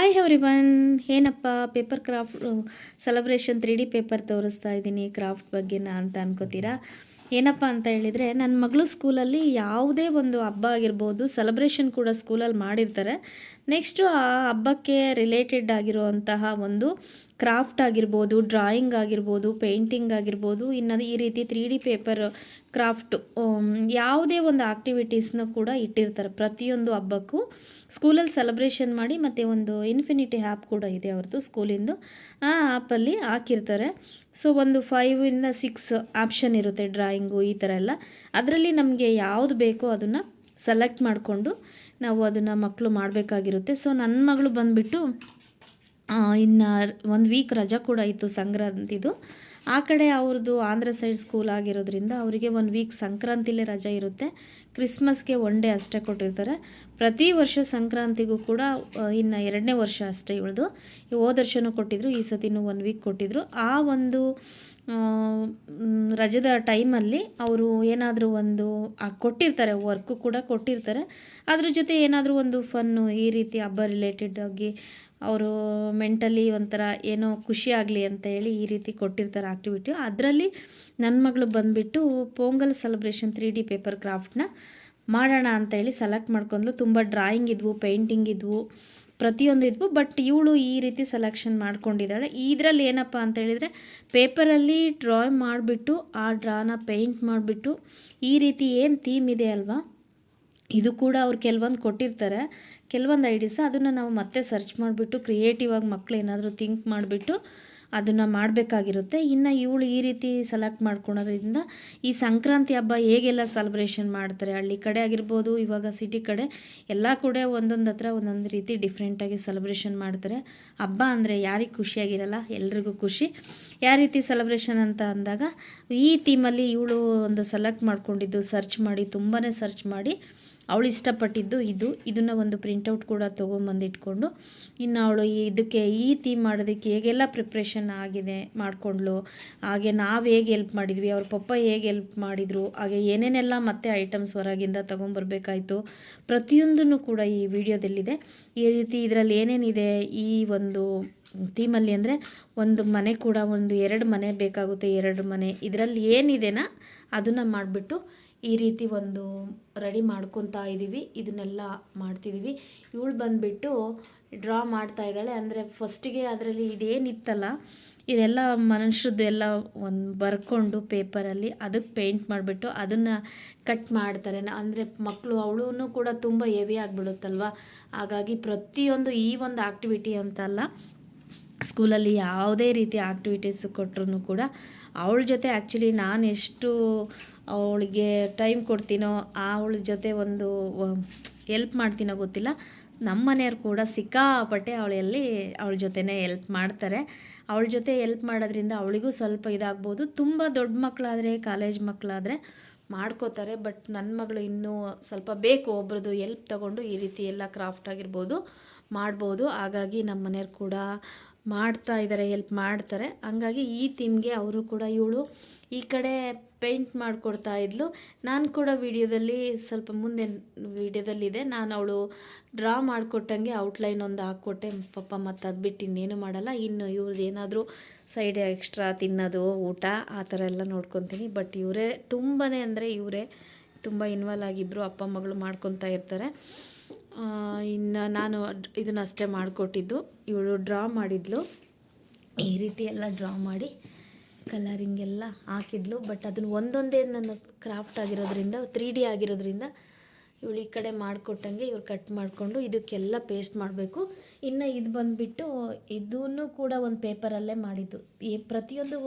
Hi everyone ಏನಪ್ಪ? Paper craft celebration three D paper ತೋರಿಸ್ತಾ ಇದ್ದೀನಿ ಕ್ರಾಫ್ಟ್ ಬಗ್ಗೆನ ಅಂತ ಅನ್ಕೋತೀರಾ? ಏನಪ್ಪ ಅಂತ ಹೇಳಿದರೆ ನನ್ನ ಮಗಳು ಸ್ಕೂಲಲ್ಲಿ ಯಾವುದೇ ಒಂದು ಹಬ್ಬ ಆಗಿರ್ಬೋದು ಸೆಲೆಬ್ರೇಷನ್ ಕೂಡ ಸ್ಕೂಲಲ್ಲಿ ಮಾಡಿರ್ತಾರೆ. ನೆಕ್ಸ್ಟು ಆ ಹಬ್ಬಕ್ಕೆ ರಿಲೇಟೆಡ್ ಆಗಿರುವಂತಹ ಒಂದು ಕ್ರಾಫ್ಟ್ ಆಗಿರ್ಬೋದು ಡ್ರಾಯಿಂಗ್ ಆಗಿರ್ಬೋದು ಪೇಂಟಿಂಗ್ ಆಗಿರ್ಬೋದು, ಇನ್ನು ಈ ರೀತಿ ತ್ರೀ ಡಿ ಪೇಪರ್ ಕ್ರಾಫ್ಟು ಯಾವುದೇ ಒಂದು ಆ್ಯಕ್ಟಿವಿಟೀಸ್ನ ಕೂಡ ಇಟ್ಟಿರ್ತಾರೆ ಪ್ರತಿಯೊಂದು ಹಬ್ಬಕ್ಕೂ. ಸ್ಕೂಲಲ್ಲಿ ಸೆಲೆಬ್ರೇಷನ್ ಮಾಡಿ ಮತ್ತು ಒಂದು ಇನ್ಫಿನಿಟಿ ಆ್ಯಪ್ ಕೂಡ ಇದೆ ಅವ್ರದ್ದು ಸ್ಕೂಲಿಂದು ಆ ಆ್ಯಪಲ್ಲಿ ಹಾಕಿರ್ತಾರೆ. ಸೊ, ಒಂದು ಫೈವಿಂದ ಸಿಕ್ಸ್ ಆಪ್ಷನ್ ಇರುತ್ತೆ ಡ್ರಾಯಿಂಗು ಈ ಥರ ಎಲ್ಲ. ಅದರಲ್ಲಿ ನಮಗೆ ಯಾವುದು ಬೇಕೋ ಅದನ್ನು ಸೆಲೆಕ್ಟ್ ಮಾಡಿಕೊಂಡು ನಾವು ಅದನ್ನು ಮಕ್ಕಳು ಮಾಡಬೇಕಾಗಿರುತ್ತೆ. ಸೊ ನನ್ನ ಮಗಳು ಬಂದುಬಿಟ್ಟು ಇನ್ನು ಒಂದು ವೀಕ್ ರಜಾ ಕೂಡ ಇತ್ತು ಸಂಕ್ರಾಂತಿದು. ಆ ಕಡೆ ಅವ್ರದ್ದು ಆಂಧ್ರ ಸೈಡ್ ಸ್ಕೂಲ್ ಆಗಿರೋದ್ರಿಂದ ಅವರಿಗೆ ಒಂದು ವೀಕ್ ಸಂಕ್ರಾಂತಿಲೇ ರಜೆ ಇರುತ್ತೆ. ಕ್ರಿಸ್ಮಸ್ಗೆ ಒನ್ ಡೇ ಅಷ್ಟೇ ಕೊಟ್ಟಿರ್ತಾರೆ. ಪ್ರತಿ ವರ್ಷ ಸಂಕ್ರಾಂತಿಗೂ ಕೂಡ ಇನ್ನು ಎರಡನೇ ವರ್ಷ ಅಷ್ಟೇ ಇವಳ್ದು. ಹೋದ ವರ್ಷನೂ ಕೊಟ್ಟಿದ್ರು, ಈ ಸತಿನೂ ಒಂದು ವೀಕ್ ಕೊಟ್ಟಿದ್ರು. ಆ ಒಂದು ರಜದ ಟೈಮಲ್ಲಿ ಅವರು ಏನಾದರೂ ಒಂದು ಕೊಟ್ಟಿರ್ತಾರೆ ವರ್ಕು ಕೂಡ ಕೊಟ್ಟಿರ್ತಾರೆ. ಅದ್ರ ಜೊತೆ ಏನಾದರೂ ಒಂದು ಫನ್ನು ಈ ರೀತಿ ಹಬ್ಬ ರಿಲೇಟೆಡ್ ಆಗಿ ಅವರು ಮೆಂಟಲಿ ಒಂಥರ ಏನೋ ಖುಷಿ ಆಗಲಿ ಅಂತ ಹೇಳಿ ಈ ರೀತಿ ಕೊಟ್ಟಿರ್ತಾರೆ ಆ್ಯಕ್ಟಿವಿಟಿ ಅದರಲ್ಲಿ ನನ್ನ ಮಗಳು ಬಂದುಬಿಟ್ಟು Pongal celebration three D paper ಕ್ರಾಫ್ಟ್ನ ಮಾಡೋಣ ಅಂತ ಹೇಳಿ ಸೆಲೆಕ್ಟ್ ಮಾಡ್ಕೊಂಡ್ಲು. ತುಂಬ ಡ್ರಾಯಿಂಗ್ ಇದ್ವು ಪೇಂಟಿಂಗ್ ಇದ್ವು, ಪ್ರತಿಯೊಂದು ಇದ್ವು. ಬಟ್ ಇವಳು ಈ ರೀತಿ ಸೆಲೆಕ್ಷನ್ ಮಾಡ್ಕೊಂಡಿದ್ದಾಳೆ. ಇದರಲ್ಲಿ ಏನಪ್ಪ ಅಂತ ಹೇಳಿದರೆ ಪೇಪರಲ್ಲಿ ಡ್ರಾಯಿಂಗ್ ಮಾಡಿಬಿಟ್ಟು, ಆ ಡ್ರಾನ ಪೇಂಟ್ ಮಾಡಿಬಿಟ್ಟು ಈ ರೀತಿ ಏನು ಥೀಮ್ ಇದೆ ಅಲ್ವಾ? ಇದು ಕೂಡ ಅವ್ರು ಕೆಲವೊಂದು ಕೊಟ್ಟಿರ್ತಾರೆ. ಕೆಲವೊಂದು ಐಡಿಸ್ ಅದನ್ನು ನಾವು ಮತ್ತೆ ಸರ್ಚ್ ಮಾಡಿಬಿಟ್ಟು ಕ್ರಿಯೇಟಿವ್ ಆಗಿ ಮಕ್ಕಳು ಏನಾದರೂ ಥಿಂಕ್ ಮಾಡಿಬಿಟ್ಟು ಅದನ್ನು ಮಾಡಬೇಕಾಗಿರುತ್ತೆ. ಇನ್ನು ಇವಳು ಈ ರೀತಿ ಸೆಲೆಕ್ಟ್ ಮಾಡ್ಕೊಳೋದ್ರಿಂದ ಈ ಸಂಕ್ರಾಂತಿ ಹಬ್ಬ ಹೇಗೆಲ್ಲ ಸೆಲೆಬ್ರೇಷನ್ ಮಾಡ್ತಾರೆ? ಹಳ್ಳಿ ಕಡೆ ಆಗಿರ್ಬೋದು, ಇವಾಗ ಸಿಟಿ ಕಡೆ ಎಲ್ಲ ಕೂಡ ಒಂದೊಂದು ಹತ್ರ ಒಂದೊಂದು ರೀತಿ ಡಿಫ್ರೆಂಟಾಗಿ ಸೆಲೆಬ್ರೇಷನ್ ಮಾಡ್ತಾರೆ. ಹಬ್ಬ ಅಂದರೆ ಯಾರಿಗೆ ಖುಷಿಯಾಗಿರಲ್ಲ ಎಲ್ರಿಗೂ ಖುಷಿ. ಯಾವ ರೀತಿ ಸೆಲೆಬ್ರೇಷನ್ ಅಂತ ಅಂದಾಗ ಈ ಥೀಮಲ್ಲಿ ಇವಳು ಒಂದು ಸೆಲೆಕ್ಟ್ ಮಾಡ್ಕೊಂಡಿದ್ದು ಸರ್ಚ್ ಮಾಡಿ ತುಂಬಾ ಸರ್ಚ್ ಮಾಡಿ. ಅವಳು ಇಷ್ಟಪಟ್ಟಿದ್ದು ಇದು. ಇದನ್ನು ಒಂದು ಪ್ರಿಂಟೌಟ್ ಕೂಡ ತೊಗೊಂಬಂದು ಇಟ್ಕೊಂಡು, ಇನ್ನು ಅವಳು ಇದಕ್ಕೆ ಈ ಥೀಮ್ ಮಾಡೋದಕ್ಕೆ ಹೇಗೆಲ್ಲ ಪ್ರಿಪ್ರೇಷನ್ ಆಗಿದೆ ಮಾಡಿಕೊಂಡ್ಲು, ಹಾಗೆ ನಾವು ಹೇಗೆ ಹೆಲ್ಪ್ ಮಾಡಿದ್ವಿ, ಅವ್ರ ಪಪ್ಪ ಹೇಗೆ ಹೆಲ್ಪ್ ಮಾಡಿದರು, ಹಾಗೆ ಏನೇನೆಲ್ಲ ಮತ್ತೆ ಐಟಮ್ಸ್ ಹೊರಗಿಂದ ತೊಗೊಂಬರ್ಬೇಕಾಯ್ತು, ಪ್ರತಿಯೊಂದನ್ನು ಕೂಡ ಈ ವಿಡಿಯೋದಲ್ಲಿದೆ. ಈ ರೀತಿ ಇದರಲ್ಲಿ ಏನೇನಿದೆ, ಈ ಒಂದು ಥೀಮಲ್ಲಿ ಅಂದರೆ ಒಂದು ಮನೆ ಕೂಡ, ಒಂದು ಎರಡು ಮನೆ ಬೇಕಾಗುತ್ತೆ ಎರಡು ಮನೆ. ಇದರಲ್ಲಿ ಏನಿದೆನಾ ಅದನ್ನು ಮಾಡಿಬಿಟ್ಟು ಈ ರೀತಿ ಒಂದು ರೆಡಿ ಮಾಡ್ಕೊತಾ ಇದ್ದೀವಿ ಇದನ್ನೆಲ್ಲ ಮಾಡ್ತಿದ್ದೀವಿ ಇವಳು ಬಂದುಬಿಟ್ಟು ಡ್ರಾ ಮಾಡ್ತಾ ಇದ್ದಾಳೆ. ಅಂದರೆ ಫಸ್ಟಿಗೆ ಅದರಲ್ಲಿ ಇದೇನಿತ್ತಲ್ಲ, ಇದೆಲ್ಲ ಮನುಷ್ಯರದ್ದು ಎಲ್ಲ ಒಂದು ಬರ್ಕೊಂಡು ಪೇಪರಲ್ಲಿ ಅದಕ್ಕೆ ಪೇಂಟ್ ಮಾಡಿಬಿಟ್ಟು ಅದನ್ನು ಕಟ್ ಮಾಡ್ತಾರೆ. ಅಂದರೆ ಮಕ್ಕಳು ಅವಳೂ ಕೂಡ ತುಂಬ ಹೆವಿ ಆಗಿಬಿಡುತ್ತಲ್ವ? ಹಾಗಾಗಿ ಪ್ರತಿಯೊಂದು ಈ ಒಂದು ಆ್ಯಕ್ಟಿವಿಟಿ ಅಂತಲ್ಲ ಸ್ಕೂಲಲ್ಲಿ ಯಾವುದೇ ರೀತಿ ಆ್ಯಕ್ಟಿವಿಟೀಸು ಕೊಟ್ಟರು ಕೂಡ ಅವಳ ಜೊತೆ ಆ್ಯಕ್ಚುಲಿ ನಾನು ಎಷ್ಟು ಅವಳಿಗೆ ಟೈಮ್ ಕೊಡ್ತೀನೋ ಅವಳ ಜೊತೆ ಒಂದು ಎಲ್ಪ್ ಮಾಡ್ತೀನೋ ಗೊತ್ತಿಲ್ಲ. ನಮ್ಮ ಮನೆಯವ್ರು ಕೂಡ ಸಿಕ್ಕಾಪಟ್ಟೆ ಅವಳಲ್ಲಿ ಅವಳ ಜೊತೆನೇ ಎಲ್ಪ್ ಮಾಡ್ತಾರೆ. ಅವಳ ಜೊತೆ ಎಲ್ಪ್ ಮಾಡೋದ್ರಿಂದ ಅವಳಿಗೂ ಸ್ವಲ್ಪ ಇದಾಗ್ಬೋದು. ತುಂಬ ದೊಡ್ಡ ಮಕ್ಕಳಾದರೆ ಕಾಲೇಜ್ ಮಕ್ಕಳಾದರೆ ಮಾಡ್ಕೋತಾರೆ ಬಟ್ ನನ್ನ ಮಗಳು ಇನ್ನೂ ಸ್ವಲ್ಪ ಬೇಕು ಒಬ್ರದ್ದು ಎಲ್ಪ್ ತಗೊಂಡು ಈ ರೀತಿ ಎಲ್ಲ ಕ್ರಾಫ್ಟ್ ಆಗಿರ್ಬೋದು, ಮಾಡ್ಬೋದು. ಹಾಗಾಗಿ ನಮ್ಮ ಮನೆಯವ್ರು ಕೂಡ ಮಾಡ್ತಾ ಇದ್ದಾರೆ ಹೆಲ್ಪ್ ಮಾಡ್ತಾರೆ. ಹಂಗಾಗಿ ಈ ಥೀಮ್ಗೆ ಅವರು ಕೂಡ ಇವಳು ಈ ಕಡೆ ಪೇಂಟ್ ಮಾಡಿಕೊಡ್ತಾ ಇದ್ಲು. ನಾನು ಕೂಡ ವಿಡಿಯೋದಲ್ಲಿ ಸ್ವಲ್ಪ ಮುಂದೆ ವಿಡಿಯೋದಲ್ಲಿದೆ. ನಾನು ಅವಳು ಡ್ರಾ ಮಾಡಿಕೊಟ್ಟಂಗೆ ಔಟ್ಲೈನ್ ಒಂದು ಹಾಕ್ಕೊಟ್ಟೆ. ಪಪ್ಪ ಮತ್ತು ಅದು ಬಿಟ್ಟು ಇನ್ನೇನು ಮಾಡಲ್ಲ. ಇನ್ನು ಇವ್ರದ್ದು ಏನಾದರೂ ಸೈಡ್ ಎಕ್ಸ್ಟ್ರಾ ತಿನ್ನೋದು, ಊಟ, ಆ ಥರ ಎಲ್ಲ ನೋಡ್ಕೊತೀನಿ. ಬಟ್ ಇವರೇ ತುಂಬಾ ಅಂದರೆ ಇವರೇ ತುಂಬ ಇನ್ವಾಲ್ವ್ ಆಗಿಬ್ಬರು ಅಪ್ಪ ಮಗಳು ಮಾಡ್ಕೊತಾ ಇರ್ತಾರೆ. ಇನ್ನು ನಾನು ಇದನ್ನಷ್ಟೇ ಮಾಡಿಕೊಟ್ಟಿದ್ದು. ಇವಳು ಡ್ರಾ ಮಾಡಿದ್ಲು. ಈ ರೀತಿ ಎಲ್ಲ ಡ್ರಾ ಮಾಡಿ ಕಲರಿಂಗ್ ಎಲ್ಲ ಹಾಕಿದ್ಲು. ಬಟ್ ಅದನ್ನು ಒಂದೊಂದೇ ನನ್ನ ಕ್ರಾಫ್ಟ್ ಆಗಿರೋದ್ರಿಂದ ತ್ರೀ ಡಿ ಆಗಿರೋದ್ರಿಂದ ಇವಳು ಈ ಕಡೆ ಮಾಡಿಕೊಟ್ಟಂಗೆ ಇವ್ರು ಕಟ್ ಮಾಡಿಕೊಂಡು ಇದಕ್ಕೆಲ್ಲ ಪೇಸ್ಟ್ ಮಾಡಬೇಕು. ಇನ್ನು ಇದು ಬಂದುಬಿಟ್ಟು ಇದೂ ಕೂಡ ಒಂದು ಪೇಪರಲ್ಲೇ ಮಾಡಿದ್ದು. ಈ ಪ್ರತಿಯೊಂದು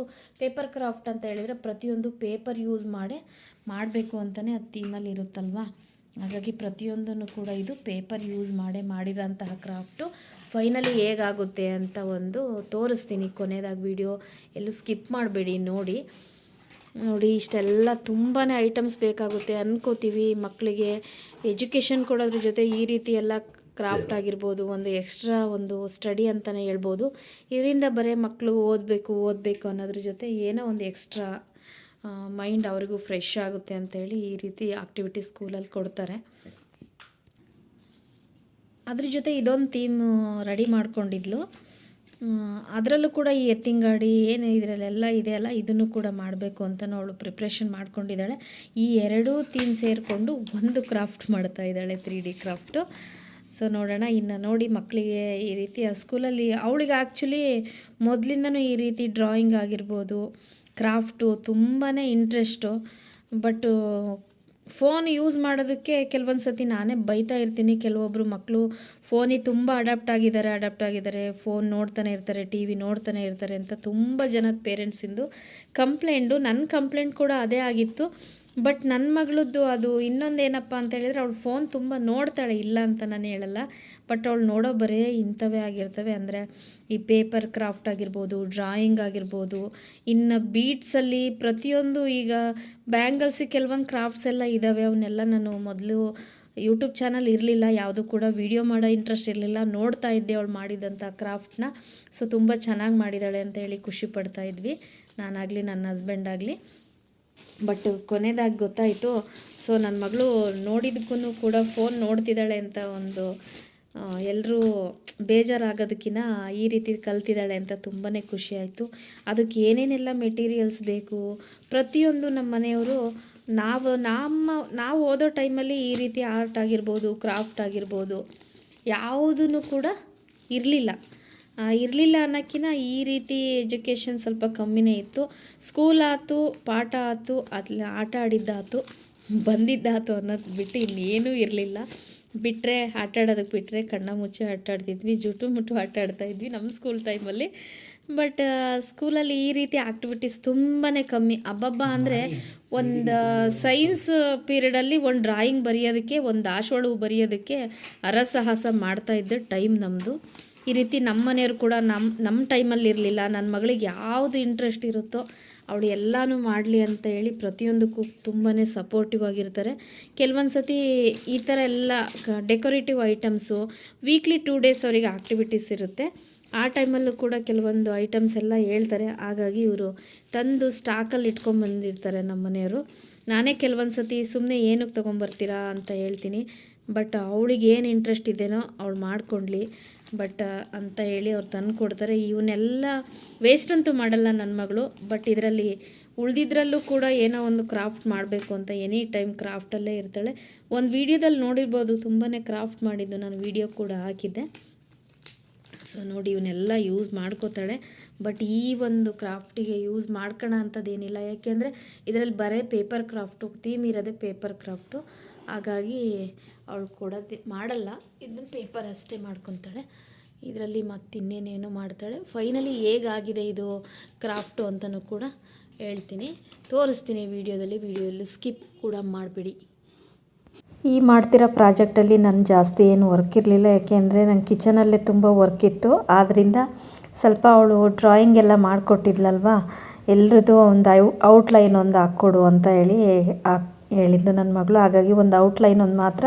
ಪೇಪರ್ ಕ್ರಾಫ್ಟ್ ಅಂತ ಹೇಳಿದರೆ ಪ್ರತಿಯೊಂದು ಪೇಪರ್ ಯೂಸ್ ಮಾಡೇ ಮಾಡಬೇಕು ಅಂತಲೇ ಅದು ಥೀಮಲ್ಲಿ ಇರುತ್ತಲ್ವಾ? ಹಾಗಾಗಿ ಪ್ರತಿಯೊಂದನ್ನು ಕೂಡ ಇದು ಪೇಪರ್ ಯೂಸ್ ಮಾಡೇ ಮಾಡಿರೋಂತಹ ಕ್ರಾಫ್ಟು ಫೈನಲಿ ಹೇಗಾಗುತ್ತೆ ಅಂತ ಒಂದು ತೋರಿಸ್ತೀನಿ ಕೊನೆಯದಾಗಿ ವಿಡಿಯೋ. ಎಲ್ಲೂ ಸ್ಕಿಪ್ ಮಾಡಬೇಡಿ ನೋಡಿ. ನೋಡಿ ಇಷ್ಟೆಲ್ಲ ತುಂಬಾ ಐಟಮ್ಸ್ ಬೇಕಾಗುತ್ತೆ. ಅಂದ್ಕೋತೀವಿ ಮಕ್ಕಳಿಗೆ ಎಜುಕೇಷನ್ ಕೊಡೋದ್ರ ಜೊತೆ ಈ ರೀತಿ ಎಲ್ಲ ಕ್ರಾಫ್ಟ್ ಆಗಿರ್ಬೋದು ಒಂದು ಎಕ್ಸ್ಟ್ರಾ ಒಂದು ಸ್ಟಡಿ ಅಂತಲೇ ಹೇಳ್ಬೋದು. ಇದರಿಂದ ಬರೀ ಮಕ್ಕಳು ಓದಬೇಕು ಓದಬೇಕು ಅನ್ನೋದ್ರ ಜೊತೆ ಏನೋ ಒಂದು ಎಕ್ಸ್ಟ್ರಾ ಮೈಂಡ್ ಅವ್ರಿಗೂ ಫ್ರೆಶ್ ಆಗುತ್ತೆ ಅಂತೇಳಿ ಈ ರೀತಿ ಆಕ್ಟಿವಿಟಿ ಸ್ಕೂಲಲ್ಲಿ ಕೊಡ್ತಾರೆ. ಅದ್ರ ಜೊತೆ ಇದೊಂದು ಥೀಮ್ ರೆಡಿ ಮಾಡ್ಕೊಂಡಿದ್ಲು. ಅದರಲ್ಲೂ ಕೂಡ ಈ ಎತ್ತಿಂಗಾಡಿ ಏನು ಇದರಲ್ಲೆಲ್ಲ ಇದೆಯಲ್ಲ ಇದನ್ನು ಕೂಡ ಮಾಡಬೇಕು ಅಂತ ಅವಳು ಪ್ರಿಪ್ರೇಷನ್ ಮಾಡ್ಕೊಂಡಿದ್ದಾಳೆ. ಈ ಎರಡೂ ಥೀಮ್ ಸೇರಿಕೊಂಡು ಒಂದು ಕ್ರಾಫ್ಟ್ ಮಾಡ್ತಾ ಇದ್ದಾಳೆ ತ್ರೀ ಡಿ ಕ್ರಾಫ್ಟು ಸೊ ನೋಡೋಣ, ಇನ್ನು ನೋಡಿ ಮಕ್ಕಳಿಗೆ ಈ ರೀತಿ ಸ್ಕೂಲಲ್ಲಿ ಅವಳಿಗೆ ಆ್ಯಕ್ಚುಲಿ ಮೊದಲಿಂದನೂ ಈ ರೀತಿ ಡ್ರಾಯಿಂಗ್ ಆಗಿರ್ಬೋದು ಕ್ರಾಫ್ಟು ತುಂಬಾ ಇಂಟ್ರೆಸ್ಟು ಬಟ್ಟು ಫೋನ್ ಯೂಸ್ ಮಾಡೋದಕ್ಕೆ ಕೆಲವೊಂದು ಸತಿ ನಾನೇ ಬೈತಾ ಇರ್ತೀನಿ. ಕೆಲವೊಬ್ಬರು ಮಕ್ಕಳು ಫೋನಿಗೆ ತುಂಬ ಅಡಾಪ್ಟ್ ಆಗಿದ್ದಾರೆ ಅಡಾಪ್ಟ್ ಆಗಿದ್ದಾರೆ. ಫೋನ್ ನೋಡ್ತಾನೆ ಇರ್ತಾರೆ ಟಿ ವಿ ನೋಡ್ತಾನೆ ಇರ್ತಾರೆ ಅಂತ ತುಂಬ ಜನದ ಪೇರೆಂಟ್ಸಿಂದು ಕಂಪ್ಲೇಂಟು ನನ್ನ ಕಂಪ್ಲೇಂಟ್ ಕೂಡ ಅದೇ ಆಗಿತ್ತು. ಬಟ್ ನನ್ನ ಮಗಳದ್ದು ಅದು ಇನ್ನೊಂದು ಏನಪ್ಪ ಅಂತ ಹೇಳಿದ್ರೆ ಅವಳು ಫೋನ್ ತುಂಬ ನೋಡ್ತಾಳೆ, ಇಲ್ಲ ಅಂತ ನಾನು ಹೇಳಲ್ಲ. ಬಟ್ ಅವಳು ನೋಡೋ ಬರೇ ಇಂಥವೇ ಆಗಿರ್ತವೆ ಅಂದರೆ ಈ ಪೇಪರ್ ಕ್ರಾಫ್ಟ್ ಆಗಿರ್ಬೋದು ಡ್ರಾಯಿಂಗ್ ಆಗಿರ್ಬೋದು, ಇನ್ನು ಬೀಟ್ಸಲ್ಲಿ ಪ್ರತಿಯೊಂದು ಈಗ ಬ್ಯಾಂಗಲ್ಸಿಗೆ ಕೆಲವೊಂದು ಕ್ರಾಫ್ಟ್ಸ್ ಎಲ್ಲ ಇದ್ದಾವೆ ಅವನ್ನೆಲ್ಲ ನಾನು ಮೊದಲು ಯೂಟ್ಯೂಬ್ ಚಾನಲ್ ಇರಲಿಲ್ಲ, ಯಾವುದು ಕೂಡ ವೀಡಿಯೋ ಮಾಡೋ ಇಂಟ್ರೆಸ್ಟ್ ಇರಲಿಲ್ಲ. ನೋಡ್ತಾ ಇದ್ದೆ ಅವಳು ಮಾಡಿದಂಥ ಕ್ರಾಫ್ಟ್ನ ಸೊ ತುಂಬ ಚೆನ್ನಾಗಿ ಮಾಡಿದ್ದಾಳೆ ಅಂತ ಹೇಳಿ ಖುಷಿ ಪಡ್ತಾ ಇದ್ವಿ. ನಾನಾಗಲಿ, ನನ್ನ ಹಸ್ಬೆಂಡ್ ಆಗಲಿ. ಬಟ್ ಕೊನೆಯದಾಗಿ ಗೊತ್ತಾಯಿತು. ಸೊ ನನ್ನ ಮಗಳು ನೋಡಿದ್ದಕ್ಕೂ ಕೂಡ ಫೋನ್ ನೋಡ್ತಿದ್ದಾಳೆ ಅಂತ ಒಂದು ಎಲ್ಲರೂ ಬೇಜಾರಾಗೋದಕ್ಕಿಂತ ಈ ರೀತಿ ಕಲ್ತಿದ್ದಾಳೆ ಅಂತ ತುಂಬಾ ಖುಷಿ ಆಯಿತು. ಅದಕ್ಕೆ ಏನೇನೆಲ್ಲ ಮೆಟೀರಿಯಲ್ಸ್ ಬೇಕು? ಪ್ರತಿಯೊಂದು ನಮ್ಮ ಮನೆಯವರು ನಾವು, ನಮ್ಮ, ನಾವು ಓದೋ ಟೈಮಲ್ಲಿ ಈ ರೀತಿ ಆರ್ಟ್ ಆಗಿರ್ಬೋದು, ಕ್ರಾಫ್ಟ್ ಆಗಿರ್ಬೋದು ಯಾವುದೂ ಕೂಡ ಇರಲಿಲ್ಲ. ಇರಲಿಲ್ಲ ಅನ್ನೋಕ್ಕಿಂತ ಈ ರೀತಿ ಎಜುಕೇಷನ್ ಸ್ವಲ್ಪ ಕಮ್ಮಿನೇ ಇತ್ತು. ಸ್ಕೂಲ್ ಆಯ್ತು ಪಾಠ ಆಯ್ತು ಅಲ್ಲಿ ಆಟ ಆಡಿದ್ದಾಯ್ತು ಬಂದಿದ್ದಾಯ್ತು ಅನ್ನೋದು ಬಿಟ್ಟು ಇನ್ನೇನೂ ಇರಲಿಲ್ಲ. ಬಿಟ್ಟರೆ ಆಟ ಆಡೋದಕ್ಕೆ ಬಿಟ್ಟರೆ ಕಣ್ಣ ಮುಚ್ಚಿ ಆಟ ಆಡ್ತಿದ್ವಿ ಜುಟು ಮುಟ್ಟು ಆಟ ಆಡ್ತಾಯಿದ್ವಿ ನಮ್ಮ ಸ್ಕೂಲ್ ಟೈಮಲ್ಲಿ ಬಟ್ ಸ್ಕೂಲಲ್ಲಿ ಈ ರೀತಿ ಆ್ಯಕ್ಟಿವಿಟೀಸ್ ತುಂಬಾ ಕಮ್ಮಿ. ಅಬ್ಬಬ್ಬ ಅಂದರೆ ಒಂದು ಸೈನ್ಸ್ ಪೀರಿಯಡಲ್ಲಿ ಒಂದು ಡ್ರಾಯಿಂಗ್ ಬರೆಯೋದಕ್ಕೆ ಒಂದು ದಾಸವಾಳ ಬರೆಯೋದಕ್ಕೆ ಅರಸಾಹಸ ಮಾಡ್ತಾಯಿದ್ದ ಟೈಮ್ ನಮ್ಮದು ಈ ರೀತಿ ನಮ್ಮ ಮನೆಯವರು ಕೂಡ ನಮ್ಮ ನಮ್ಮ ಟೈಮಲ್ಲಿ ಇರಲಿಲ್ಲ ನನ್ನ ಮಗಳಿಗೆ ಯಾವುದು ಇಂಟ್ರೆಸ್ಟ್ ಇರುತ್ತೋ ಅವಳು ಎಲ್ಲನೂ ಮಾಡಲಿ ಅಂತ ಹೇಳಿ ಪ್ರತಿಯೊಂದಕ್ಕೂ ತುಂಬಾ ಸಪೋರ್ಟಿವ್ ಆಗಿರ್ತಾರೆ. ಕೆಲವೊಂದು ಸತಿ ಈ ಥರ ಎಲ್ಲ decorative items weekly two days ಅವರಿಗೆ ಆಕ್ಟಿವಿಟೀಸ್ ಇರುತ್ತೆ. ಆ ಟೈಮಲ್ಲೂ ಕೂಡ ಕೆಲವೊಂದು ಐಟಮ್ಸ್ ಎಲ್ಲ ಹೇಳ್ತಾರೆ. ಹಾಗಾಗಿ ಇವರು ತಂದು ಸ್ಟಾಕಲ್ಲಿ ಇಟ್ಕೊಂಬಂದಿರ್ತಾರೆ ನಮ್ಮ ಮನೆಯವರು. ನಾನೇ ಕೆಲವೊಂದು ಸತಿ ಸುಮ್ಮನೆ ಏನಕ್ಕೆ ತೊಗೊಂಬರ್ತೀರಾ ಅಂತ ಹೇಳ್ತೀನಿ. ಬಟ್ ಅವಳಿಗೆ ಏನು ಇಂಟ್ರೆಸ್ಟ್ ಇದೆಯೋ ಅವಳು ಮಾಡ್ಕೊಳ್ಳಿ ಬಟ್ ಅಂತ ಹೇಳಿ ಅವ್ರು ತಂದು ಕೊಡ್ತಾರೆ. ಇವನ್ನೆಲ್ಲ ವೇಸ್ಟ್ ಅಂತೂ ಮಾಡಲ್ಲ ನನ್ನ ಮಗಳು. ಬಟ್ ಇದರಲ್ಲಿ ಉಳಿದಿದ್ರಲ್ಲೂ ಕೂಡ ಏನೋ ಒಂದು ಕ್ರಾಫ್ಟ್ ಮಾಡಬೇಕು ಅಂತ ಎನಿ ಟೈಮ್ ಕ್ರಾಫ್ಟಲ್ಲೇ ಇರ್ತಾಳೆ. ಒಂದು ವೀಡಿಯೋದಲ್ಲಿ ನೋಡಿರ್ಬೋದು ತುಂಬಾ ಕ್ರಾಫ್ಟ್ ಮಾಡಿದ್ದು ನಾನು ವೀಡಿಯೋ ಕೂಡ ಹಾಕಿದ್ದೆ. ಸೊ ನೋಡಿ ಇವನ್ನೆಲ್ಲ ಯೂಸ್ ಮಾಡ್ಕೋತಾಳೆ. ಬಟ್ ಈ ಒಂದು ಕ್ರಾಫ್ಟಿಗೆ ಯೂಸ್ ಮಾಡ್ಕೋಣ ಅಂಥದ್ದೇನಿಲ್ಲ ಯಾಕೆಂದರೆ ಇದರಲ್ಲಿ ಬರೇ ಪೇಪರ್ ಕ್ರಾಫ್ಟು ಥೀಮ್ ಇರೋದೇ ಪೇಪರ್ ಕ್ರಾಫ್ಟು ಹಾಗಾಗಿ ಅವಳು ಕೊಡೋದು ಮಾಡಲ್ಲ ಇದನ್ನು ಪೇಪರ್ ಅಷ್ಟೇ ಮಾಡ್ಕೊತಾಳೆ. ಇದರಲ್ಲಿ ಮತ್ತೆ ಇನ್ನೇನೇನು ಮಾಡ್ತಾಳೆ. ಫೈನಲಿ ಹೇಗಾಗಿದೆ ಇದು ಕ್ರಾಫ್ಟು ಅಂತಲೂ ಕೂಡ ಹೇಳ್ತೀನಿ. ತೋರಿಸ್ತೀನಿ ವೀಡಿಯೋದಲ್ಲಿ ವಿಡಿಯೋದಲ್ಲಿ ಸ್ಕಿಪ್ ಕೂಡ ಮಾಡಿಬಿಡಿ. ಈ ಮಾಡ್ತಿರೋ ಪ್ರಾಜೆಕ್ಟಲ್ಲಿ ನಾನು ಜಾಸ್ತಿ ಏನು ವರ್ಕ್ ಇರಲಿಲ್ಲ, ಯಾಕೆಂದರೆ ನನ್ನ ಕಿಚನಲ್ಲೇ ತುಂಬ ವರ್ಕ್ ಇತ್ತು. ಆದ್ದರಿಂದ ಸ್ವಲ್ಪ ಅವಳು ಡ್ರಾಯಿಂಗ್ ಎಲ್ಲ ಮಾಡಿಕೊಟ್ಟಿದ್ಲಲ್ವ? ಎಲ್ರದ್ದು ಒಂದು ಐ ಔಟ್ಲೈನ್ ಒಂದು ಹಾಕ್ಕೊಡು ಅಂತ ಹೇಳಿ ಹಾಕ್ ಹೇಳಿದ್ಲು ನನ್ನ ಮಗಳು. ಹಾಗಾಗಿ ಒಂದು ಔಟ್ಲೈನ್ ಒಂದು ಮಾತ್ರ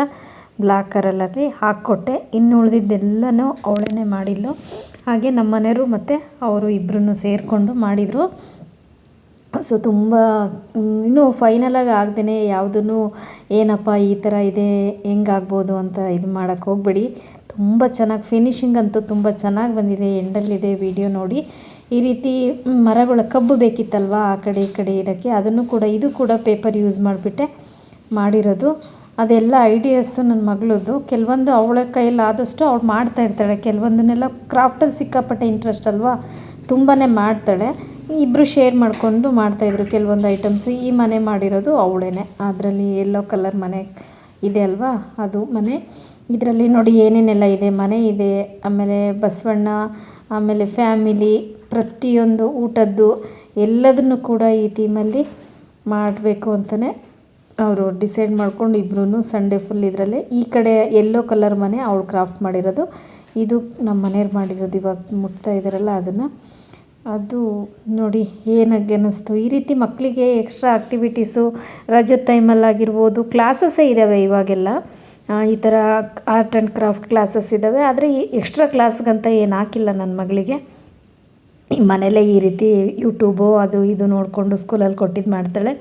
ಬ್ಲ್ಯಾಕ್ ಕಲರಲ್ಲಿ ಹಾಕ್ಕೊಟ್ಟೆ. ಇನ್ನು ಉಳಿದಿದ್ದೆಲ್ಲನೂ ಅವಳೇ ಮಾಡಿದ್ಲು. ಹಾಗೆ ನಮ್ಮ ಮನೆಯವರು ಮತ್ತು ಅವರು ಇಬ್ಬರೂ ಸೇರಿಕೊಂಡು ಮಾಡಿದರು. ಸೊ ತುಂಬ, ಇನ್ನೂ ಫೈನಲಾಗಿ ಆಗ್ದೇ ಯಾವುದೂ ಏನಪ್ಪ ಈ ಥರ ಇದೆ, ಹೆಂಗಾಗ್ಬೋದು ಅಂತ ಇದು ಮಾಡೋಕ್ಕೆ ಹೋಗ್ಬೇಡಿ. ತುಂಬ ಚೆನ್ನಾಗಿ ಫಿನಿಶಿಂಗ್ ಅಂತೂ ತುಂಬ ಚೆನ್ನಾಗಿ ಬಂದಿದೆ. ಎಂಡಲ್ಲಿದೆ ವಿಡಿಯೋ ನೋಡಿ. ಈ ರೀತಿ ಮರಗಳ ಕಬ್ಬು ಬೇಕಿತ್ತಲ್ವ ಆ ಕಡೆ ಈ ಕಡೆ ಇಡೋಕ್ಕೆ, ಅದನ್ನು ಕೂಡ, ಇದು ಕೂಡ ಪೇಪರ್ ಯೂಸ್ ಮಾಡಿಬಿಟ್ಟೆ, ಮಾಡಿರೋದು. ಅದೆಲ್ಲ ಐಡಿಯಾಸು ನನ್ನ ಮಗಳದ್ದು. ಕೆಲವೊಂದು ಅವಳ ಕೈಯಲ್ಲಿ ಆದಷ್ಟು ಅವಳು ಮಾಡ್ತಾ ಇರ್ತಾಳೆ. ಕೆಲವೊಂದನ್ನೆಲ್ಲ ಕ್ರಾಫ್ಟಲ್ಲಿ ಸಿಕ್ಕಾಪಟ್ಟೆ ಇಂಟ್ರೆಸ್ಟ್ ಅಲ್ವಾ? ತುಂಬಾ ಮಾಡ್ತಾಳೆ. ಇಬ್ಬರು ಶೇರ್ ಮಾಡಿಕೊಂಡು ಮಾಡ್ತಾಯಿದ್ರು ಕೆಲವೊಂದು ಐಟಮ್ಸ್ ಈ ಮನೆ ಮಾಡಿರೋದು ಅವಳೇ ಅದರಲ್ಲಿ ಎಲ್ಲೋ ಕಲರ್ ಮನೆ ಇದೆ ಅಲ್ವಾ? ಅದು ಮನೆ. ಇದರಲ್ಲಿ ನೋಡಿ ಏನೇನೆಲ್ಲ ಇದೆ? ಮನೆ ಇದೆ, ಆಮೇಲೆ ಬಸವಣ್ಣ, ಆಮೇಲೆ ಫ್ಯಾಮಿಲಿ ಪ್ರತಿಯೊಂದು ಊಟದ್ದು ಎಲ್ಲದನ್ನು ಕೂಡ ಈ ಥೀಮಲ್ಲಿ ಮಾಡಬೇಕು ಅಂತಲೇ ಅವರು ಡಿಸೈಡ್ ಮಾಡ್ಕೊಂಡು ಇಬ್ಬರೂ ಸಂಡೇ ಫುಲ್ ಇದರಲ್ಲೇ ಈ ಕಡೆ ಎಲ್ಲೋ ಕಲರ್ ಮನೆ ಅವಳು ಕ್ರಾಫ್ಟ್ ಮಾಡಿರೋದು. ಇದು ನಮ್ಮ ಮನೆಯವ್ರು ಮಾಡಿರೋದು. ಇವಾಗ ಮುಟ್ತಾ ಇದ್ದಾರಲ್ಲ ಅದನ್ನು. ಅದು ನೋಡಿ ಏನಾಗಿ ಅನ್ನಿಸ್ತು. ಈ ರೀತಿ ಮಕ್ಕಳಿಗೆ ಎಕ್ಸ್ಟ್ರಾ ಆ್ಯಕ್ಟಿವಿಟೀಸು ರಜದ ಟೈಮಲ್ಲಾಗಿರ್ಬೋದು ಕ್ಲಾಸಸ್ಸೇ ಇದ್ದಾವೆ ಇವಾಗೆಲ್ಲ. ಈ ಥರ ಆರ್ಟ್ ಆ್ಯಂಡ್ ಕ್ರಾಫ್ಟ್ ಕ್ಲಾಸಸ್ ಇದ್ದಾವೆ ಆದರೆ ಎಕ್ಸ್ಟ್ರಾ ಕ್ಲಾಸ್ಗಂತ ಏನು ಹಾಕಿಲ್ಲ ನನ್ನ ಮಗಳಿಗೆ. ಈ ಮನೇಲೇ ಈ ರೀತಿ ಯೂಟ್ಯೂಬು ಅದು ಇದು ನೋಡಿಕೊಂಡು ಸ್ಕೂಲಲ್ಲಿ ಕೊಟ್ಟಿದ್ದು ಮಾಡ್ತಾಳೆ.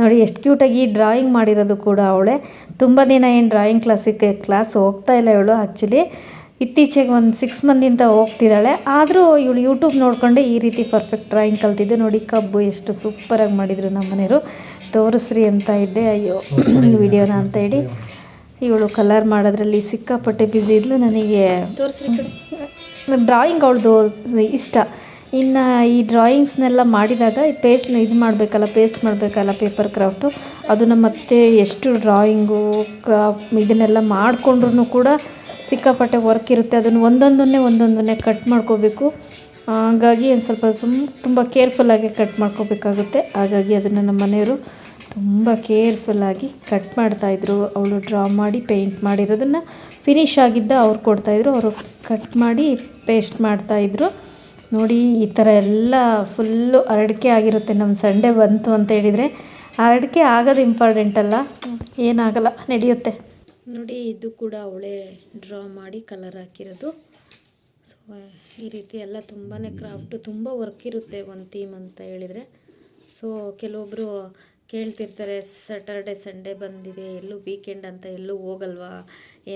ನೋಡಿ ಎಷ್ಟು ಕ್ಯೂಟಾಗಿ ಈ ಡ್ರಾಯಿಂಗ್ ಮಾಡಿರೋದು ಕೂಡ ಅವಳೆ. ತುಂಬ ದಿನ ಏನು ಡ್ರಾಯಿಂಗ್ ಕ್ಲಾಸಿಗೆ ಕ್ಲಾಸ್ ಹೋಗ್ತಾ ಇಲ್ಲ ಇವಳು ಆ್ಯಕ್ಚುಲಿ ಇತ್ತೀಚೆಗೆ ಒಂದು ಸಿಕ್ಸ್ ಮಂದಿಂದ ಹೋಗ್ತಿದ್ದಾಳೆ. ಆದರೂ ಇವಳು ಯೂಟ್ಯೂಬ್ ನೋಡಿಕೊಂಡೆ ಈ ರೀತಿ ಪರ್ಫೆಕ್ಟ್ ಡ್ರಾಯಿಂಗ್ ಕಲ್ತಿದ್ದು. ನೋಡಿ ಕಬ್ಬು ಎಷ್ಟು ಸೂಪರಾಗಿ ಮಾಡಿದರು ನಮ್ಮ ಮನೆಯವರು ತೋರಿಸ್ರಿ ಅಂತ ಇದ್ದೆ. ಅಯ್ಯೋ ವಿಡಿಯೋನ ಅಂತ ಹೇಳಿ ಇವಳು ಕಲರ್ ಮಾಡೋದ್ರಲ್ಲಿ ಸಿಕ್ಕಾಪಟ್ಟೆ ಬ್ಯುಸಿ ಇದ್ಲು. ನನಗೆ ತೋರಿಸ್ರಿ ಡ್ರಾಯಿಂಗ್ ಅವಳದು ಇಷ್ಟ. ಇನ್ನು ಈ ಡ್ರಾಯಿಂಗ್ಸ್ನೆಲ್ಲ ಮಾಡಿದಾಗ ಪೇಸ್ಟ್ ಇದು ಮಾಡಬೇಕಲ್ಲ ಪೇಸ್ಟ್ ಮಾಡಬೇಕಲ್ಲ ಪೇಪರ್ ಕ್ರಾಫ್ಟು ಅದನ್ನು ಮತ್ತೆ ಎಷ್ಟು ಡ್ರಾಯಿಂಗು ಕ್ರಾಫ್ಟ್ ಇದನ್ನೆಲ್ಲ ಮಾಡಿಕೊಂಡ್ರು ಕೂಡ ಸಿಕ್ಕಾಪಟ್ಟೆ ವರ್ಕ್ ಇರುತ್ತೆ. ಅದನ್ನು ಒಂದೊಂದನ್ನೇ ಒಂದೊಂದನ್ನೇ ಕಟ್ ಮಾಡ್ಕೋಬೇಕು. ಹಾಗಾಗಿ ಒಂದು ಸ್ವಲ್ಪ ಸುಮ್ ತುಂಬ ಕೇರ್ಫುಲ್ಲಾಗಿ ಕಟ್ ಮಾಡ್ಕೋಬೇಕಾಗುತ್ತೆ. ಹಾಗಾಗಿ ಅದನ್ನು ನಮ್ಮ ಮನೆಯವರು ತುಂಬ ಕೇರ್ಫುಲ್ಲಾಗಿ ಕಟ್ ಮಾಡ್ತಾಯಿದ್ರು ಅವಳು ಡ್ರಾ ಮಾಡಿ ಪೇಂಟ್ ಮಾಡಿರೋದನ್ನು ಫಿನಿಶ್ ಆಗಿದ್ದ ಅವ್ರು ಕೊಡ್ತಾಯಿದ್ರು ಅವರು ಕಟ್ ಮಾಡಿ ಪೇಸ್ಟ್ ಮಾಡ್ತಾಯಿದ್ರು ನೋಡಿ, ಈ ಥರ ಎಲ್ಲ ಫುಲ್ಲು ಹರಡಿಕೆ ಆಗಿರುತ್ತೆ. ನಮ್ಮ ಸಂಡೇ ಬಂತು ಅಂತ ಹೇಳಿದರೆ, ಹರಡಿಕೆ ಆಗೋದು ಇಂಪಾರ್ಟೆಂಟ್ ಅಲ್ಲ. ಏನಾಗಲ್ಲ, ನಡೆಯುತ್ತೆ. ನೋಡಿ, ಇದು ಕೂಡ ಅವಳೆ ಡ್ರಾ ಮಾಡಿ ಕಲರ್ ಹಾಕಿರೋದು. ಸೊ ಈ ರೀತಿ ಎಲ್ಲ ತುಂಬಾ ಕ್ರಾಫ್ಟು ತುಂಬ ವರ್ಕ್ ಇರುತ್ತೆ ಒಂದು ಥೀಮ್ ಅಂತ ಹೇಳಿದರೆ. ಸೊ ಕೆಲವೊಬ್ಬರು ಕೇಳ್ತಿರ್ತಾರೆ ಸ್ಯಾಟರ್ಡೆ ಸಂಡೇ ಬಂದಿದೆ, ಎಲ್ಲೂ ವೀಕೆಂಡ್ ಅಂತ ಎಲ್ಲೂ ಹೋಗಲ್ವಾ?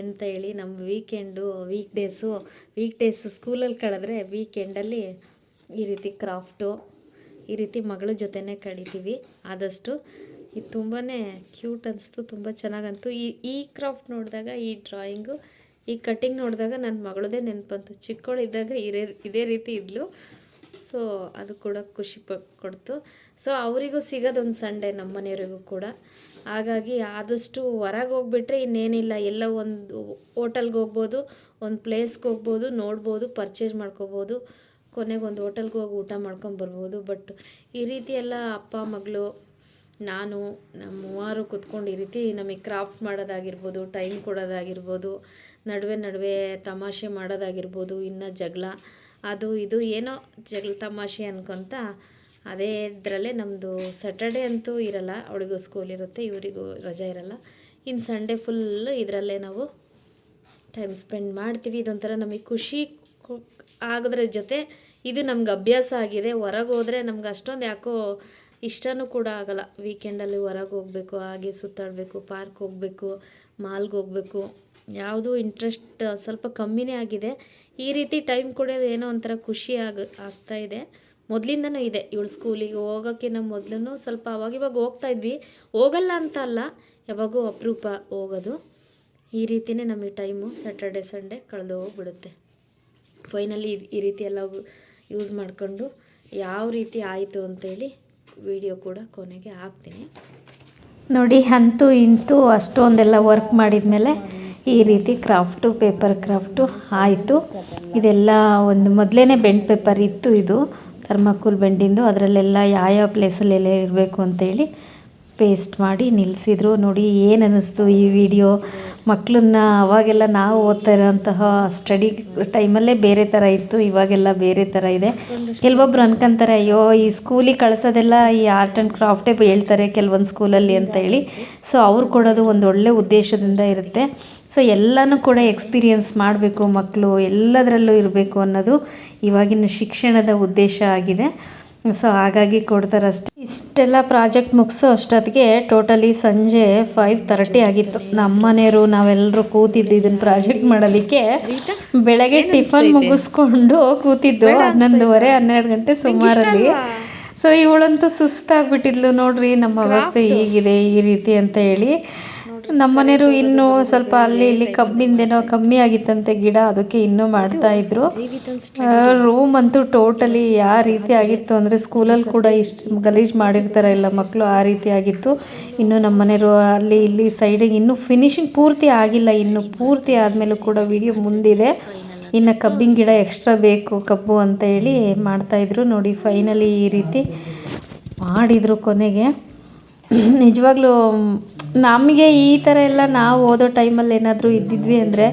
ಎಂತ ಹೇಳಿ ನಮ್ಮ weekend weak days weak days ಸ್ಕೂಲಲ್ಲಿ ಕಳೆದ್ರೆ ವೀಕೆಂಡಲ್ಲಿ ಈ ರೀತಿ ಕ್ರಾಫ್ಟು ಈ ರೀತಿ ಮಗಳ ಜೊತೆನೇ ಕಳಿತೀವಿ. ಆದಷ್ಟು ಇದು ತುಂಬಾ ಕ್ಯೂಟ್ ಅನಿಸ್ತು, ತುಂಬ ಚೆನ್ನಾಗಂತು. ಈ ಈ ಕ್ರಾಫ್ಟ್ ನೋಡಿದಾಗ, ಈ ಡ್ರಾಯಿಂಗು ಈ ಕಟ್ಟಿಂಗ್ ನೋಡಿದಾಗ ನನ್ನ ಮಗಳದೇ ನೆನಪಂತು. ಚಿಕ್ಕವಳಿದ್ದಾಗ ಇರೇ, ಇದೇ ರೀತಿ ಇದ್ಲು. ಸೊ ಅದು ಕೂಡ ಖುಷಿ ಪ ಕೊಡ್ತು. ಸೊ ಅವರಿಗೂ ಸಿಗೋದೊಂದು ಸಂಡೇ ನಮ್ಮ ಮನೆಯವರಿಗೂ ಕೂಡ. ಹಾಗಾಗಿ ಆದಷ್ಟು ಹೊರಗೆ ಹೋಗ್ಬಿಟ್ರೆ ಇನ್ನೇನಿಲ್ಲ, ಎಲ್ಲ ಒಂದು ಹೋಟೆಲ್ಗೆ ಹೋಗ್ಬೋದು, ಒಂದು ಪ್ಲೇಸ್ಗೆ ಹೋಗ್ಬೋದು, ನೋಡ್ಬೋದು ಪರ್ಚೇಸ್ ಮಾಡ್ಕೋಬೋದು, ಕೊನೆಗೆ ಒಂದು ಹೋಟೆಲ್ಗೆ ಹೋಗಿ ಊಟ ಮಾಡ್ಕೊಂಬರ್ಬೋದು ಬಟ್ ಈ ರೀತಿ ಎಲ್ಲ ಅಪ್ಪ, ಮಗಳು, ನಾನು, ನಮ್ಮ ಮೂವರು ಕೂತ್ಕೊಂಡು ಈ ರೀತಿ ನಮಗೆ ಕ್ರಾಫ್ಟ್ ಮಾಡೋದಾಗಿರ್ಬೋದು ಟೈಮ್ ಕೊಡೋದಾಗಿರ್ಬೋದು, ನಡುವೆ ನಡುವೆ ತಮಾಷೆ ಮಾಡೋದಾಗಿರ್ಬೋದು, ಇನ್ನು ಜಗಳ ಅದು ಇದು ಏನೋ ಜಗಳ ತಮಾಷೆ ಅನ್ಕೊತ ಅದೇ ಇದರಲ್ಲೇ ನಮ್ಮದು ಸ್ಯಾಟರ್ಡೆ ಅಂತೂ ಇರಲ್ಲ ಅವಳಿಗೂ ಸ್ಕೂಲ್ ಇರುತ್ತೆ, ಇವರಿಗೂ ರಜೆ ಇರಲ್ಲ. ಇನ್ನು ಸಂಡೇ ಫುಲ್ಲು ಇದರಲ್ಲೇ ನಾವು ಟೈಮ್ ಸ್ಪೆಂಡ್ ಮಾಡ್ತೀವಿ. ಇದೊಂಥರ ನಮಗೆ ಖುಷಿ ಆಗೋದ್ರ ಜೊತೆ ಇದು ನಮ್ಗೆ ಅಭ್ಯಾಸ ಆಗಿದೆ. ಹೊರಗೆ ಹೋದರೆ ನಮ್ಗೆ ಅಷ್ಟೊಂದು ಯಾಕೋ ಇಷ್ಟನೂ ಕೂಡ ಆಗಲ್ಲ. ವೀಕೆಂಡಲ್ಲಿ ಹೊರಗೆ ಹೋಗಬೇಕು, ಹಾಗೆ ಸುತ್ತಾಡಬೇಕು, ಪಾರ್ಕ್ ಹೋಗಬೇಕು, ಮಾಲ್ಗೆ ಹೋಗಬೇಕು. ಯಾವುದೂ ಇಂಟ್ರೆಸ್ಟ್ ಸ್ವಲ್ಪ ಕಮ್ಮಿನೇ ಆಗಿದೆ. ಈ ರೀತಿ ಟೈಮ್ ಕೊಡೋದು ಏನೋ ಒಂಥರ ಖುಷಿ ಆಗ, ಆಗ್ತಾ ಇದೆ. ಮೊದಲಿಂದನೂ ಇದೆ. ಇವಳು ಸ್ಕೂಲಿಗೆ ಹೋಗೋಕ್ಕಿಂತ ಮೊದಲು ಸ್ವಲ್ಪ ಅವಾಗಿವಾಗ ಹೋಗ್ತಾ ಇದ್ವಿ. ಹೋಗಲ್ಲ ಅಂತ ಅಲ್ಲ, ಯಾವಾಗೂ ಅಪರೂಪ ಹೋಗೋದು. ಈ ರೀತಿಯೇ ನಮಗೆ ಟೈಮು ಸ್ಯಾಟರ್ಡೆ ಸಂಡೇ ಕಳೆದು ಹೋಗ್ಬಿಡುತ್ತೆ. ಫೈನಲಿ ಈ ರೀತಿ ಎಲ್ಲ ಯೂಸ್ ಮಾಡಿಕೊಂಡು ಯಾವ ರೀತಿ ಆಯಿತು ಅಂತೇಳಿ ವಿಡಿಯೋ ಕೂಡ ಕೊನೆಗೆ ಹಾಕ್ತೀನಿ. ನೋಡಿ, ಅಂತೂ ಇಂತೂ ಅಷ್ಟೊಂದೆಲ್ಲ ವರ್ಕ್ ಮಾಡಿದ ಮೇಲೆ ಈ ರೀತಿ ಕ್ರಾಫ್ಟು ಪೇಪರ್ ಕ್ರಾಫ್ಟು ಆಯಿತು. ಇದೆಲ್ಲ ಒಂದು ಮೊದಲೇ ಬೆಂಡ್ ಪೇಪರ್ ಇತ್ತು ಇದು ಥರ್ಮಾಕೋಲ್ ಬೆಂಡಿಂದು ಅದರಲ್ಲೆಲ್ಲ ಯಾವ್ಯಾವ ಪ್ಲೇಸಲ್ಲೆಲ್ಲ ಇರಬೇಕು ಅಂತೇಳಿ ಪೇಸ್ಟ್ ಮಾಡಿ ನಿಲ್ಲಿಸಿದ್ರು ನೋಡಿ ಏನು ಅನ್ನಿಸ್ತು ಈ ವಿಡಿಯೋ ಮಕ್ಕಳನ್ನ ಅವಾಗೆಲ್ಲ ನಾವು ಓದ್ತಾ ಇರೋಂತಹ ಸ್ಟಡಿ ಟೈಮಲ್ಲೇ ಬೇರೆ ಥರ ಇತ್ತು, ಇವಾಗೆಲ್ಲ ಬೇರೆ ಥರ ಇದೆ. ಕೆಲವೊಬ್ರು ಅನ್ಕೊಂತಾರೆ, ಅಯ್ಯೋ, ಈ ಸ್ಕೂಲಿಗೆ ಕಳಿಸೋದೆಲ್ಲ ಈ ಆರ್ಟ್ ಆ್ಯಂಡ್ ಕ್ರಾಫ್ಟೇ ಹೇಳ್ತಾರೆ ಕೆಲವೊಂದು ಸ್ಕೂಲಲ್ಲಿ ಅಂತ ಹೇಳಿ. ಸೊ ಅವ್ರು ಕೊಡೋದು ಒಂದು ಒಳ್ಳೆ ಉದ್ದೇಶದಿಂದ ಇರುತ್ತೆ. ಸೊ ಎಲ್ಲನೂ ಕೂಡ ಎಕ್ಸ್ಪೀರಿಯನ್ಸ್ ಮಾಡಬೇಕು ಮಕ್ಕಳು ಎಲ್ಲದರಲ್ಲೂ ಇರಬೇಕು ಅನ್ನೋದು ಇವಾಗಿನ ಶಿಕ್ಷಣದ ಉದ್ದೇಶ ಆಗಿದೆ. ಸೊ ಹಾಗಾಗಿ ಕೊಡ್ತಾರೆ ಅಷ್ಟೇ ಇಷ್ಟೆಲ್ಲ ಪ್ರಾಜೆಕ್ಟ್ ಮುಗಿಸೋ ಅಷ್ಟೊತ್ತಿಗೆ ಟೋಟಲಿ ಸಂಜೆ ಫೈವ್ ತರ್ಟಿ ಆಗಿತ್ತು. ನಮ್ಮ ಮನೆಯವರು ನಾವೆಲ್ಲರೂ ಕೂತಿದ್ದು ಇದನ್ನು ಪ್ರಾಜೆಕ್ಟ್ ಮಾಡೋದಕ್ಕೆ ಬೆಳಗ್ಗೆ ಟಿಫನ್ ಮುಗಿಸ್ಕೊಂಡು ಕೂತಿದ್ದು ಹನ್ನೊಂದುವರೆ ಹನ್ನೆರಡು ಗಂಟೆ ಸುಮಾರಲ್ಲಿ. ಸೊ ಇವಳಂತೂ ಸುಸ್ತಾಗ್ಬಿಟ್ಟಿದ್ಲು ನೋಡ್ರಿ ನಮ್ಮ ಅವಸ್ಥೆ ಹೀಗಿದೆ ಈ ರೀತಿ ಅಂತ ಹೇಳಿ. ನಮ್ಮ ಮನೆಯವರು ಇನ್ನೂ ಸ್ವಲ್ಪ ಅಲ್ಲಿ ಇಲ್ಲಿ ಕಬ್ಬಿಂದೇನೋ ಕಮ್ಮಿ ಆಗಿತ್ತಂತೆ ಗಿಡ, ಅದಕ್ಕೆ ಇನ್ನೂ ಮಾಡ್ತಾ ಇದ್ರು. ರೂಮ್ ಅಂತೂ ಟೋಟಲಿ ಯಾವ ರೀತಿ ಆಗಿತ್ತು ಅಂದರೆ ಸ್ಕೂಲಲ್ಲಿ ಕೂಡ ಇಷ್ಟು ಗಲೀಜು ಮಾಡಿರ್ತಾರೆ ಎಲ್ಲ ಮಕ್ಕಳು ಆ ರೀತಿ ಆಗಿತ್ತು. ಇನ್ನು ನಮ್ಮ ಮನೆಯವರು ಅಲ್ಲಿ ಇಲ್ಲಿ ಸೈಡಿಗೆ ಇನ್ನೂ ಫಿನಿಶಿಂಗ್ ಪೂರ್ತಿ ಆಗಿಲ್ಲ, ಇನ್ನು ಪೂರ್ತಿ ಆದ್ಮೇಲೆ ಕೂಡ ವಿಡಿಯೋ ಮುಂದಿದೆ. ಇನ್ನು ಕಬ್ಬಿನ ಗಿಡ ಎಕ್ಸ್ಟ್ರಾ ಬೇಕು, ಕಬ್ಬು ಅಂತ ಹೇಳಿ ಮಾಡ್ತಾಯಿದ್ರು ನೋಡಿ ಫೈನಲಿ ಈ ರೀತಿ ಮಾಡಿದರು ಕೊನೆಗೆ. ನಿಜವಾಗ್ಲೂ ನಮಗೆ ಈ ಥರ ಎಲ್ಲ ನಾವು ಓದೋ ಟೈಮಲ್ಲಿ ಏನಾದರೂ ಇದ್ದಿದ್ವಿ ಅಂದರೆ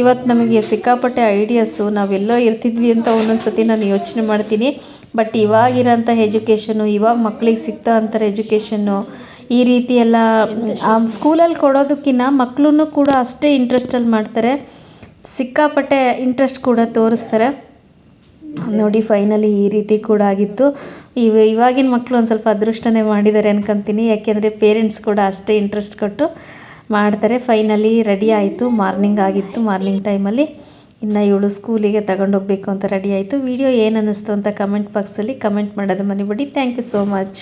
ಇವತ್ತು ನಮಗೆ ಸಿಕ್ಕಾಪಟ್ಟೆ ಐಡಿಯಾಸು ನಾವೆಲ್ಲೋ ಇರ್ತಿದ್ವಿ ಅಂತ ಒಂದೊಂದು ಸತಿ ನಾನು ಯೋಚನೆ ಮಾಡ್ತೀನಿ. ಬಟ್ ಇವಾಗಿರೋಂಥ ಎಜುಕೇಷನು ಇವಾಗ ಮಕ್ಕಳಿಗೆ ಸಿಗ್ತಾ ಅಂತಾರೆ ಎಜುಕೇಷನ್ನು ಈ ರೀತಿ ಎಲ್ಲ ಸ್ಕೂಲಲ್ಲಿ ಕೊಡೋದಕ್ಕಿಂತ ಮಕ್ಕಳೂ ಕೂಡ ಅಷ್ಟೇ ಇಂಟ್ರೆಸ್ಟಲ್ಲಿ ಮಾಡ್ತಾರೆ. ಸಿಕ್ಕಾಪಟ್ಟೆ ಇಂಟ್ರೆಸ್ಟ್ ಕೂಡ ತೋರಿಸ್ತಾರೆ. ನೋಡಿ ಫೈನಲಿ ಈ ರೀತಿ ಕೂಡ ಆಗಿತ್ತು. ಇವ, ಇವಾಗಿನ ಮಕ್ಕಳು ಒಂದು ಸ್ವಲ್ಪ ಅದೃಷ್ಟನೇ ಮಾಡಿದ್ದಾರೆ ಅನ್ಕೊಂತೀನಿ. ಯಾಕೆಂದರೆ ಪೇರೆಂಟ್ಸ್ ಕೂಡ ಅಷ್ಟೇ ಇಂಟ್ರೆಸ್ಟ್ ಕೊಟ್ಟು ಮಾಡ್ತಾರೆ. ಫೈನಲಿ ರೆಡಿ ಆಯಿತು. ಮಾರ್ನಿಂಗ್ ಆಗಿತ್ತು ಮಾರ್ನಿಂಗ್ ಟೈಮಲ್ಲಿ ಇನ್ನು ಇವಳು ಸ್ಕೂಲಿಗೆ ತಗೊಂಡೋಗ್ಬೇಕು ಅಂತ ರೆಡಿ ಆಯಿತು. ವಿಡಿಯೋ ಏನು ಅನ್ನಿಸ್ತು ಅಂತ ಕಮೆಂಟ್ ಬಾಕ್ಸಲ್ಲಿ ಕಮೆಂಟ್ ಮಾಡೋದು ಮನೆಬಿಡಿ ಥ್ಯಾಂಕ್ ಯು ಸೋ ಮಚ್